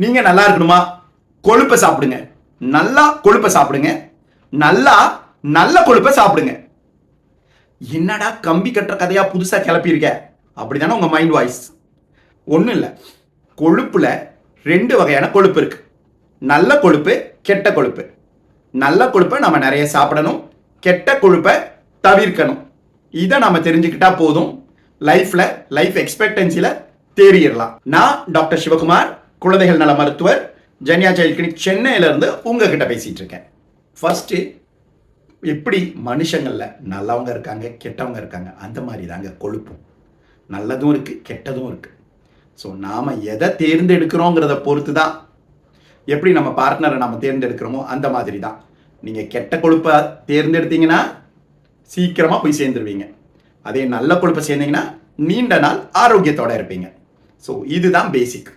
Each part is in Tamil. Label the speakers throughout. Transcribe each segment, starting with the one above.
Speaker 1: நீங்கள் நல்லா இருக்கணுமா? கொழுப்பை சாப்பிடுங்க. நல்லா கொழுப்பை சாப்பிடுங்க. நல்லா நல்ல கொழுப்பை சாப்பிடுங்க. என்னடா கம்பி கட்டுற கதையா புதுசா கிளப்பியிருக்க? அப்படிதானே உங்க மைண்ட் வாய்ஸ் ஒன்றும் இல்லை. கொழுப்புல ரெண்டு வகையான கொழுப்பு இருக்கு. நல்ல கொழுப்பு கெட்ட கொழுப்பு. நல்ல கொழுப்பை நம்ம நிறைய சாப்பிடணும். கெட்ட கொழுப்பை தவிர்க்கணும். இதை நம்ம தெரிஞ்சுக்கிட்டா போதும். லைஃப்ல லைஃப் எக்ஸ்பெக்டன்சியில் தேறிடலாம். நான் டாக்டர் சிவகுமார். குழந்தைகள் நல மருத்துவர் ஜன்யா சைல்ட் கிளினிக் சென்னையிலேருந்து உங்ககிட்ட பேசிகிட்டு இருக்கேன் ஃபஸ்ட்டு எப்படி மனுஷங்களில் நல்லவங்க இருக்காங்க கெட்டவங்க இருக்காங்க அந்த மாதிரி தாங்க கொழுப்பும் நல்லதும் இருக்குது கெட்டதும் இருக்குது ஸோ நாம் எதை தேர்ந்தெடுக்கிறோங்கிறத பொறுத்து தான் எப்படி நம்ம பார்ட்னரை நம்ம தேர்ந்தெடுக்கிறோமோ அந்த மாதிரி தான். நீங்கள் கெட்ட கொழுப்பை தேர்ந்தெடுத்தீங்கன்னா சீக்கிரமாக போய் சேர்ந்துருவீங்க. அதே நல்ல கொழுப்பை சேர்ந்தீங்கன்னா நீண்ட நாள் ஆரோக்கியத்தோடு இருப்பீங்க. ஸோ இதுதான் பேசிக்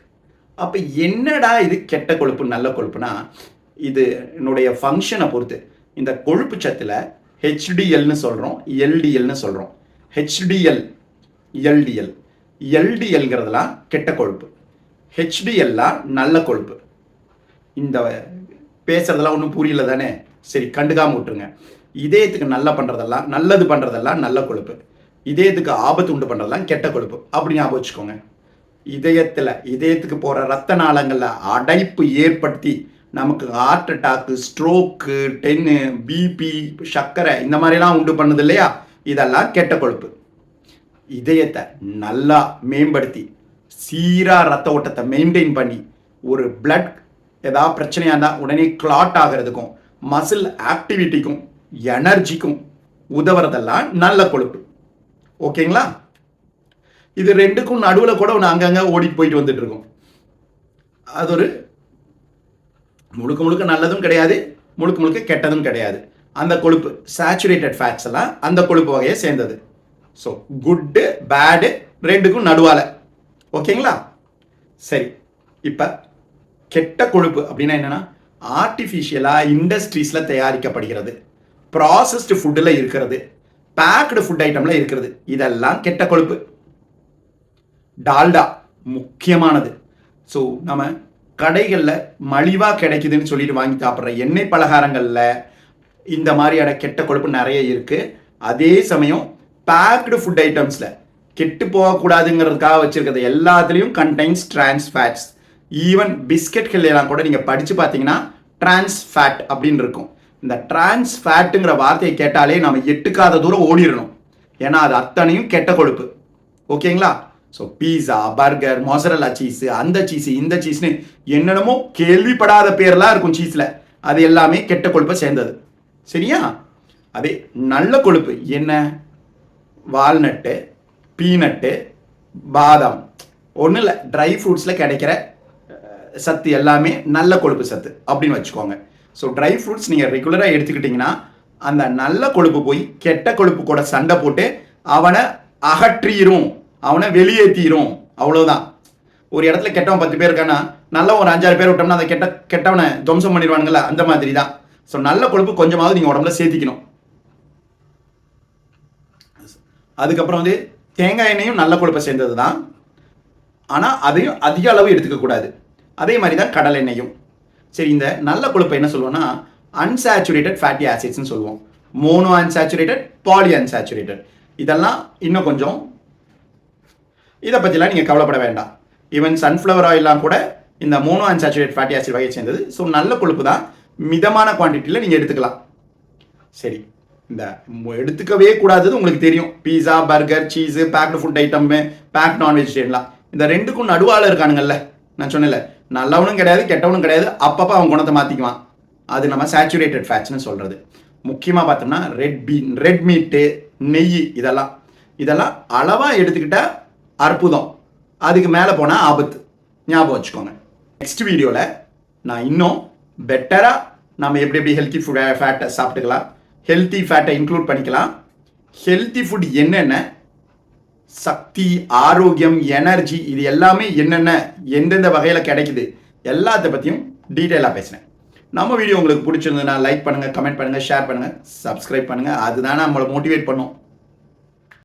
Speaker 1: அப்போ என்னடா இது கெட்ட கொழுப்பு நல்ல கொழுப்புனா இது என்னுடைய ஃபங்க்ஷனை பொறுத்து. இந்த கொழுப்பு சத்தில் ஹெச்டிஎல்னு சொல்கிறோம் எல்டிஎல்னு சொல்கிறோம் ஹெச்டிஎல் எல்டிஎல் எல்டிஎல்ங்கிறதுலாம் கெட்ட கொழுப்பு. ஹெச்டிஎல்லாம் நல்ல கொழுப்பு. இந்த பேசுறதெல்லாம் ஒன்றும் புரியல தானே? சரி கண்டுக்காம விட்டுருங்க. இதயத்துக்கு நல்ல பண்ணுறதெல்லாம் நல்லது பண்ணுறதெல்லாம் நல்ல கொழுப்பு. இதயத்துக்கு ஆபத்து உண்டு பண்ணுறதெல்லாம் கெட்ட கொழுப்பு. அப்படி ஞாபகம் வச்சுக்கோங்க. இதயத்தில் இதயத்துக்கு போகிற ரத்த நாளங்களில் அடைப்பு ஏற்படுத்தி நமக்கு ஹார்ட் அட்டாக்கு ஸ்ட்ரோக்கு டென்னு பிபி சர்க்கரை இந்த மாதிரிலாம் உண்டு பண்ணுது இல்லையா? இதெல்லாம் கெட்ட கொழுப்பு. இதயத்தை நல்லா மேம்படுத்தி சீராக ரத்த ஓட்டத்தை மெயின்டைன் பண்ணி ஒரு பிளட் ஏதாவது பிரச்சனையாக இருந்தால் உடனே கிளாட் ஆகிறதுக்கும் மசில் ஆக்டிவிட்டிக்கும் எனர்ஜிக்கும் உதவுறதெல்லாம் நல்ல கொழுப்பு. ஓகேங்களா இது ரெண்டுக்கும் நடுவில் கூட ஒன்று அங்கங்கே ஓடிட்டு போயிட்டு வந்துட்டு இருக்கும். அது ஒரு முழுக்க முழுக்க நல்லதும் கிடையாது முழுக்க முழுக்க கெட்டதும் கிடையாது. அந்த கொழுப்பு சேச்சுரேட்டட் ஃபேட்ஸ் எல்லாம் அந்த கொழுப்பு வகையை சேர்ந்தது. ஸோ குட்டு பேடு ரெண்டுக்கும் நடுவால. ஓகேங்களா? சரி இப்போ கெட்ட கொழுப்பு அப்படின்னா என்னன்னா ஆர்டிஃபிஷியலாக இண்டஸ்ட்ரீஸில் தயாரிக்கப்படுகிறது. ப்ராசஸ்டு ஃபுட்டில் இருக்கிறது. பேக்டு ஃபுட் ஐட்டமில் இருக்கிறது. இதெல்லாம் கெட்ட கொழுப்பு. டால்டா முக்கியமானது. ஸோ நம்ம கடைகளில் மலிவாக கிடைக்குதுன்னு சொல்லிட்டு வாங்கி சாப்பிட்ற எண்ணெய் பலகாரங்களில் இந்த மாதிரியான கெட்ட கொழுப்பு நிறைய இருக்குது அதே சமயம் பேக்டு ஃபுட் ஐட்டம்ஸில் கெட்டு போகக்கூடாதுங்கிறதுக்காக வச்சுருக்கிறது எல்லாத்துலேயும் கண்டைன்ஸ் trans ஃபேட்ஸ் ஈவன் பிஸ்கெட்கள் எல்லாம் கூட நீங்கள் படித்து பார்த்தீங்கன்னா trans ஃபேட் அப்படின்னு இருக்கும். இந்த trans ஃபேட்டுங்கிற வார்த்தையை கேட்டாலே நம்ம எட்டுக்காத தூரம் ஓடிடணும். ஏன்னா அது அத்தனையும் கெட்ட கொழுப்பு. ஓகேங்களா? So pizza burger mozzarella cheese அந்த சீஸு இந்த சீஸ்னு என்னென்னமோ கேள்விப்படாத பேர்லாம் இருக்கும் சீஸில் அது எல்லாமே கெட்ட கொழுப்பை சேர்ந்தது. சரியா? அதே நல்ல கொழுப்பு என்ன? வால்நட்டு பீனட்டு பாதாம். ஒன்றும் இல்லை ட்ரை ஃப்ரூட்ஸில் கிடைக்கிற சத்து எல்லாமே நல்ல கொழுப்பு சத்து அப்படின்னு வச்சுக்கோங்க. ஸோ ட்ரை ஃப்ரூட்ஸ் நீங்கள் ரெகுலராக எடுத்துக்கிட்டிங்கன்னா அந்த நல்ல கொழுப்பு போய் கெட்ட கொழுப்பு கூட சண்டை போட்டு அவனை அகற்றிரும். அவனை வெளியேற்றிடும் அவ்வளோதான் ஒரு இடத்துல கெட்டவன் பத்து பேர் இருக்கானா நல்ல ஒரு அஞ்சாறு பேர் விட்டோம்னா அந்த கெட்ட கெட்டவனை துவம்சம் பண்ணிடுவானுங்களா அந்த மாதிரி தான் ஸோ நல்ல கொழுப்பு கொஞ்சமாவது நீங்கள் உடம்புல சேர்த்திக்கணும். அதுக்கப்புறம் வந்து தேங்காய் எண்ணெயும் நல்ல கொழுப்பை சேர்ந்தது தான் ஆனால் அதையும் அதிக அளவு எடுத்துக்கக்கூடாது அதே மாதிரி தான் கடல் எண்ணெயும். சரி இந்த நல்ல கொழுப்பை என்ன சொல்லுவோம்னா அன்சாச்சுரேட்டட் ஃபேட்டி ஆசிட்ஸ்னு சொல்லுவோம் மோனோ அன்சாச்சுரேட்டட் பாலி அன்சாச்சுரேட்டட் இதெல்லாம் இன்னும் கொஞ்சம் இதை பற்றிலாம் நீங்கள் கவலைப்பட வேண்டாம். ஈவன் சன்ஃப்ளவர் ஆயிலாம் கூட இந்த மோனோ அன்சாச்சுரேட் ஃபேட்டி ஆசிட் வகையை சேர்ந்தது. ஸோ நல்ல கொழுப்பு தான். மிதமான குவான்டிட்டியில் நீங்கள் எடுத்துக்கலாம். சரி. இந்த எடுத்துக்கவே கூடாதது உங்களுக்கு தெரியும். Pizza burger cheese baked food item pack நான் வெஜிடேரியன்லாம் இந்த ரெண்டுக்கும் நடுவால இருக்கானுங்கல்ல. நான் சொன்னேன்ல நல்லவனும் கிடையாது கெட்டவனும் கிடையாது. அப்பப்போ அவன் குணத்தை மாற்றிக்குவான் அது நம்ம சேச்சுரேட்டட் ஃபேட்ஸ்னு சொல்கிறது முக்கியமாக பார்த்தோம்னா ரெட் பீன் ரெட் மீட்டு நெய் இதெல்லாம். இதெல்லாம் அளவாக எடுத்துக்கிட்டால் அற்புதம். அதுக்கு மேலே போனால் ஆபத்து. ஞாபகம் வச்சுக்கோங்க. நெக்ஸ்ட் வீடியோவில் நான் இன்னும் பெட்டராக நம்ம எப்படி எப்படி ஹெல்த்தி ஃபுட் ஃபேட்டை சாப்பிட்டுக்கலாம். ஹெல்த்தி ஃபேட்டை இன்க்ளூட் பண்ணிக்கலாம். ஹெல்த்தி ஃபுட் என்னென்ன? சக்தி ஆரோக்கியம் எனர்ஜி இது எல்லாமே என்னென்ன எந்தெந்த வகையில் கிடைக்குது எல்லாத்த பற்றியும் டீட்டெயிலாக பேசினேன். நம்ம வீடியோ உங்களுக்கு பிடிச்சிருந்ததுன்னா லைக் பண்ணுங்கள் கமெண்ட் பண்ணுங்கள் ஷேர் பண்ணுங்கள் சப்ஸ்கிரைப் பண்ணுங்கள் அதுதான் நம்மளை மோட்டிவேட் பண்ணும்.